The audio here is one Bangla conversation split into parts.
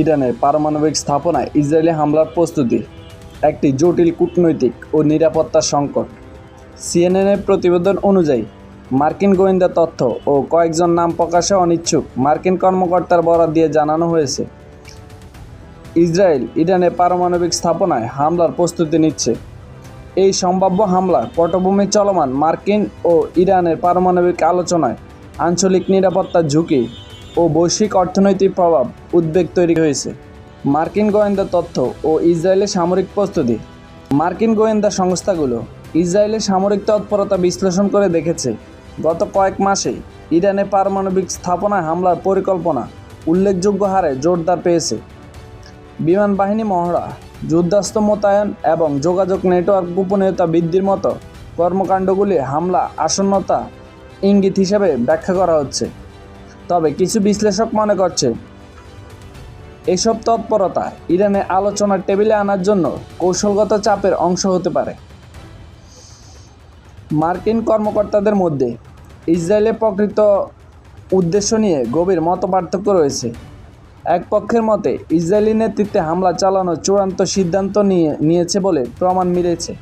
ইরানের পারমাণবিক স্থাপনায় ইসরায়েলি হামলার প্রস্তুতি, একটি জটিল কূটনৈতিক ও নিরাপত্তা সংকট। সিএনএনের প্রতিবেদন অনুযায়ী, মার্কিন গোয়েন্দা তথ্য ও কয়েকজন নাম প্রকাশে অনিচ্ছুক মার্কিন কর্মকর্তার বরাত দিয়ে জানানো হয়েছে। ইসরায়েল ইরানের পারমাণবিক স্থাপনায় হামলার প্রস্তুতি নিচ্ছে। এই সম্ভাব্য হামলার পটভূমি চলমান মার্কিন ও ইরানের পারমাণবিক আলোচনায় আঞ্চলিক নিরাপত্তার ঝুঁকি ও বৈশ্বিক অর্থনৈতিক প্রভাব উদ্বেগ তৈরি হয়েছে। মার্কিন গোয়েন্দা তথ্য ও ইসরায়েলের সামরিক প্রস্তুতি। মার্কিন গোয়েন্দা সংস্থাগুলো ইসরায়েলের সামরিক তৎপরতা বিশ্লেষণ করে দেখেছে, গত কয়েক মাসে ইরানে পারমাণবিক স্থাপনায় হামলার পরিকল্পনা উল্লেখযোগ্য হারে জোরদার পেয়েছে। বিমান বাহিনী মহড়া যুদ্ধাস্ত্র মোতায়েন এবং যোগাযোগ নেটওয়ার্ক গোপনীয়তা বৃদ্ধির মতো কর্মকাণ্ডগুলি হামলা আসন্নতা ইঙ্গিত হিসেবে ব্যাখ্যা করা হচ্ছে। তবে কিছু বিশ্লেষক মনে করছে, এসব তৎপরতা ইরানে আলোচনার টেবিলে আনার জন্য কৌশলগত চাপের অংশ হতে পারে। মার্কিন কর্মকর্তাদের মধ্যে ইসরায়েলের প্রকৃত উদ্দেশ্য নিয়ে গভীর মতপার্থক্য রয়েছে। এক পক্ষের মতে, ইসরায়েলি নেতৃত্বে হামলা চালানোর চূড়ান্ত সিদ্ধান্ত নিয়ে, নিয়েছে বলে প্রমাণ মিলেছে।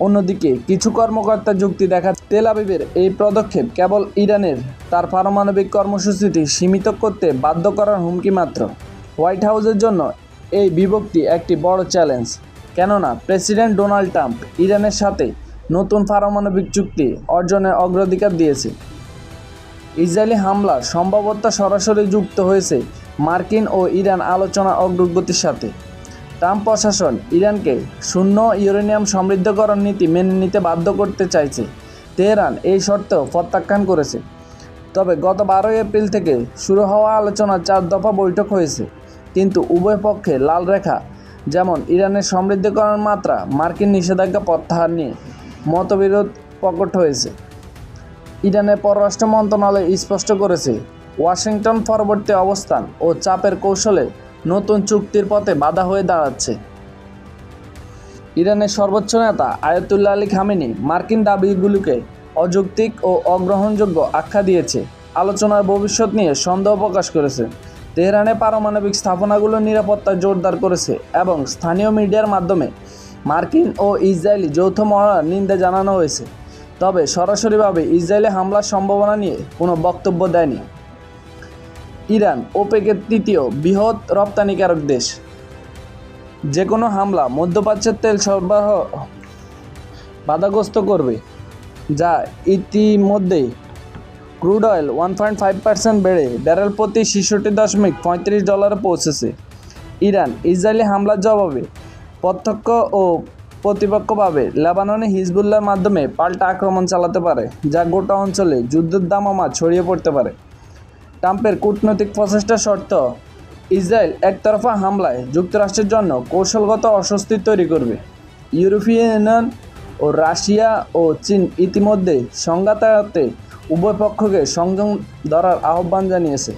অন্যদিকে কিছু কর্মকর্তা যুক্তি দেখা তেল আবিবের এই পদক্ষেপ কেবল ইরানের, তার পারমাণবিক কর্মসূচিটি সীমিত করতে বাধ্য করার হুমকি মাত্র। হোয়াইট হাউসের জন্য এই বিভক্তি একটি বড় চ্যালেঞ্জ। কেননা, প্রেসিডেন্ট ডোনাল্ড ট্রাম্প ইরানের সাথে নতুন পারমাণবিক চুক্তি অর্জনের অগ্রাধিকার দিয়েছে। ইসরায়েলি হামলা সম্ভবত সরাসরি যুক্ত হয়েছে মার্কিন ও ইরান আলোচনা অগ্রগতির সাথে। ট্রাম্প প্রশাসন ইরানকে শূন্য ইউরেনিয়াম সমৃদ্ধকরণ নীতি মেনে নিতে বাধ্য করতে চাইছে। তেহরান এই শর্তেও প্রত্যাখ্যান করেছে। তবে গত বারোই এপ্রিল থেকে শুরু হওয়া আলোচনার চার দফা বৈঠক হয়েছে। কিন্তু উভয় পক্ষে লাল রেখা, যেমন ইরানের সমৃদ্ধকরণ মাত্রা, মার্কিন নিষেধাজ্ঞা প্রত্যাহার নিয়ে মতবিরোধ প্রকট হয়েছে। ইরানের পররাষ্ট্র মন্ত্রণালয় স্পষ্ট করেছে, ওয়াশিংটন পরবর্তী অবস্থান ও চাপের কৌশলে নতুন চুক্তির পথে বাধা হয়ে দাঁড়াচ্ছে। ইরানের সর্বোচ্চ নেতা আয়াতুল্লাহ আলী খামেনি মার্কিন দাবিগুলোকে অযৌক্তিক ও অগ্রহণযোগ্য আখ্যা দিয়েছে। আলোচনার ভবিষ্যৎ নিয়ে সন্দেহ প্রকাশ করেছে। তেহরানে পারমাণবিক স্থাপনাগুলোর নিরাপত্তা জোরদার করেছে এবং স্থানীয় মিডিয়ার মাধ্যমে মার্কিন ও ইসরায়েলি যৌথ মহড়ার নিন্দা জানানো হয়েছে। তবে সরাসরিভাবে ইসরায়েলে হামলার সম্ভাবনা নিয়ে কোনো বক্তব্য দেয়নি। ইরান ওপেকের তৃতীয় বৃহৎ রপ্তানিকারক দেশ। যে কোনো হামলা মধ্যপ্রাচ্যের তেল সরবরাহ বাধাগ্রস্ত করবে, যা ইতিমধ্যে crude oil one point five percent বেড়ে ব্যারেল প্রতি ছেষট্টি দশমিক পঁয়ত্রিশ ডলারে পৌঁছেছে। ইরান ইসরায়েলি হামলার জবাবে প্রত্যক্ষ ও প্রতিপক্ষভাবে লেবাননে হিজবুল্লার মাধ্যমে পাল্টা আক্রমণ চালাতে পারে, যা গোটা অঞ্চলে যুদ্ধের দামামা ছড়িয়ে পড়তে পারে। ট্রাম্পের কূটনৈতিক প্রচেষ্টা শর্ত, ইসরায়েল একতরফা হামলায় যুক্তরাষ্ট্রের জন্য কৌশলগত অস্বস্তি তৈরি করবে। ইউরোপীয় ইউনিয়ন ও রাশিয়া ও চীন ইতিমধ্যে সংঘাতাতে উভয় পক্ষকে সংযম ধরার আহ্বান জানিয়েছে।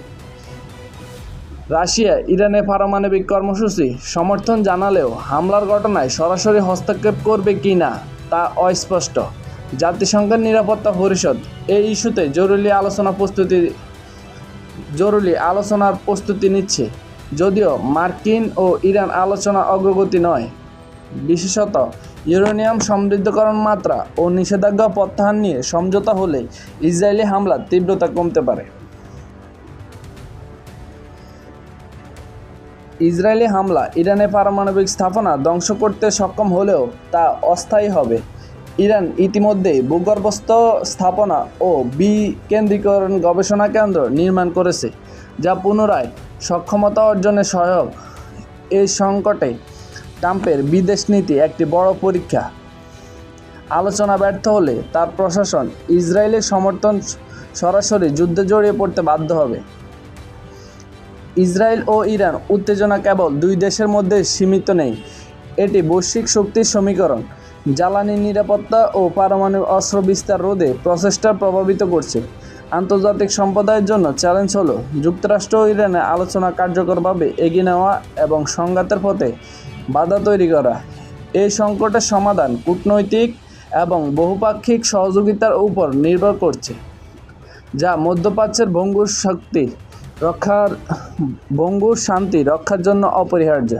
রাশিয়া ইরানের পারমাণবিক কর্মসূচি সমর্থন জানালেও হামলার ঘটনায় সরাসরি হস্তক্ষেপ করবে কি না তা অস্পষ্ট। জাতিসংঘের নিরাপত্তা পরিষদ এই ইস্যুতে জরুরি আলোচনা প্রস্তুতি জরুরি আলোচনার প্রস্তুতি নিচ্ছে। যদিও মার্কিন ও ইরান আলোচনা অগ্রগতি নয়। বিশেষত ইউরেনিয়াম সমৃদ্ধকরণ মাত্রা ও নিষেধাজ্ঞা প্রত্যাহার নিয়ে সমঝোতা হলে ইসরায়েলি হামলার তীব্রতা কমতে পারে। ইসরায়েলি হামলা ইরানের পারমাণবিক স্থাপনা ধ্বংস করতে সক্ষম হলেও তা অস্থায়ী হবে। ইরান ইতিমধ্যে ভূগর্ভস্থ স্থাপনা ও বিকেন্দ্রীকরণ গবেষণা কেন্দ্র নির্মাণ করেছে, যা পুনরায় সক্ষমতা অর্জনে সহায়ক। এই সংকটে ট্রাম্পের বিদেশ নীতি একটি বড় পরীক্ষা। আলোচনা ব্যর্থ হলে তার প্রশাসন ইসরায়েলের সমর্থন সরাসরি যুদ্ধে জড়িয়ে পড়তে বাধ্য হবে। ইসরায়েল ও ইরান উত্তেজনা কেবল দুই দেশের মধ্যে সীমিত নেই, এটি বৈশ্বিক শক্তির সমীকরণ। জ্বালানি নিরাপত্তা ও পারমাণবিক অস্ত্র বিস্তার রোধে প্রচেষ্টা প্রভাবিত করছে। আন্তর্জাতিক সম্প্রদায়ের জন্য চ্যালেঞ্জ হলো, যুক্তরাষ্ট্র ও ইরানে আলোচনা কার্যকরভাবে এগিয়ে নেওয়া এবং সংঘাতের পথে বাধা তৈরি করা। এই সংকটের সমাধান কূটনৈতিক এবং বহুপাক্ষিক সহযোগিতার উপর নির্ভর করছে, যা মধ্যপ্রাচ্যের ভঙ্গুর শক্তি রক্ষার বঙ্গুর শান্তি রক্ষার জন্য অপরিহার্য।